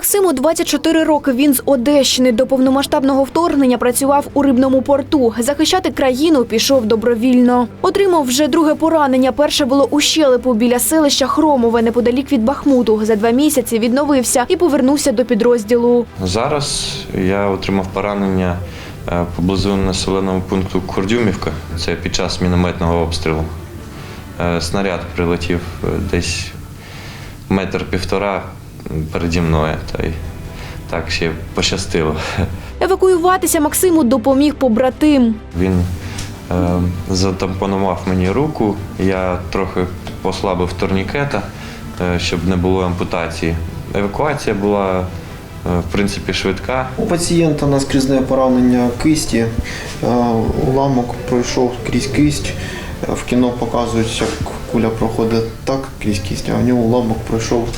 Максиму 24 роки. Він з Одещини. До повномасштабного вторгнення працював у рибному порту. Захищати країну пішов добровільно. Отримав вже друге поранення. Перше було у щелепу біля селища Хромове, неподалік від Бахмуту. За два місяці відновився і повернувся до підрозділу. Зараз я отримав поранення е, поблизу населеного пункту Курдюмівка. Це під час мінометного обстрілу. Е, Снаряд прилетів е, десь метр півтора переді мною. Та й так ще пощастило. Евакуюватися Максиму допоміг побратим. Він е, затампонував мені руку, я трохи послабив турнікета, е, щоб не було ампутації. Евакуація була е, в принципі швидка. У пацієнта наскрізне поранення кисті, е, уламок пройшов крізь кисть. Е, В кіно показують, як куля проходить так крізь кисть, а в нього уламок пройшов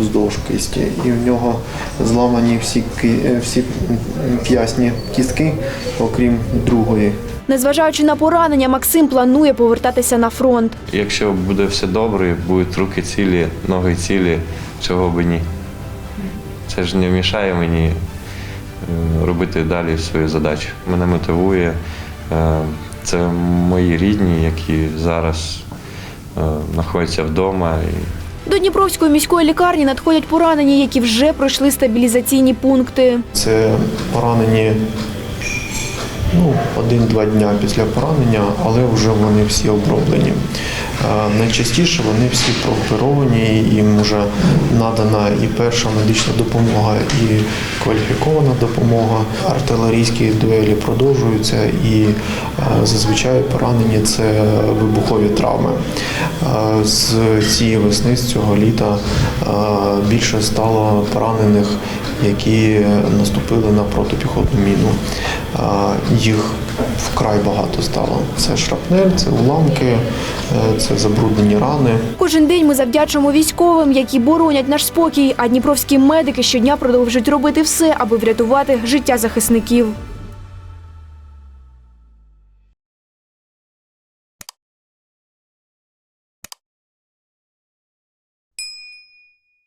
вздовж кисті. І в нього зламані всі, е, всі п'ясні кістки, окрім другої. Незважаючи на поранення, Максим планує повертатися на фронт. Якщо буде все добре, будуть руки цілі, ноги цілі, чого би ні. Це ж не мішає мені е, робити далі свою задачу. Мене мотивує. е, Це мої рідні, які зараз знаходяться вдома. До Дніпровської міської лікарні надходять поранені, які вже пройшли стабілізаційні пункти. Це поранені ну, один-два дня після поранення, але вже вони всі оброблені. Е, Найчастіше вони всі прооперовані, їм вже надана і перша медична допомога, і кваліфікована допомога. Артилерійські дуелі продовжуються, і е, зазвичай поранені це вибухові травми. Е, З цієї весни, з цього літа більше стало поранених, які наступили на протипіхотну міну. Їх вкрай багато стало. Це шрапнель, це уламки, е, це забруднені рани. Кожен день ми завдячуємо військовим, які боронять наш спокій. А дніпровські медики щодня продовжують робити все, аби врятувати життя захисників.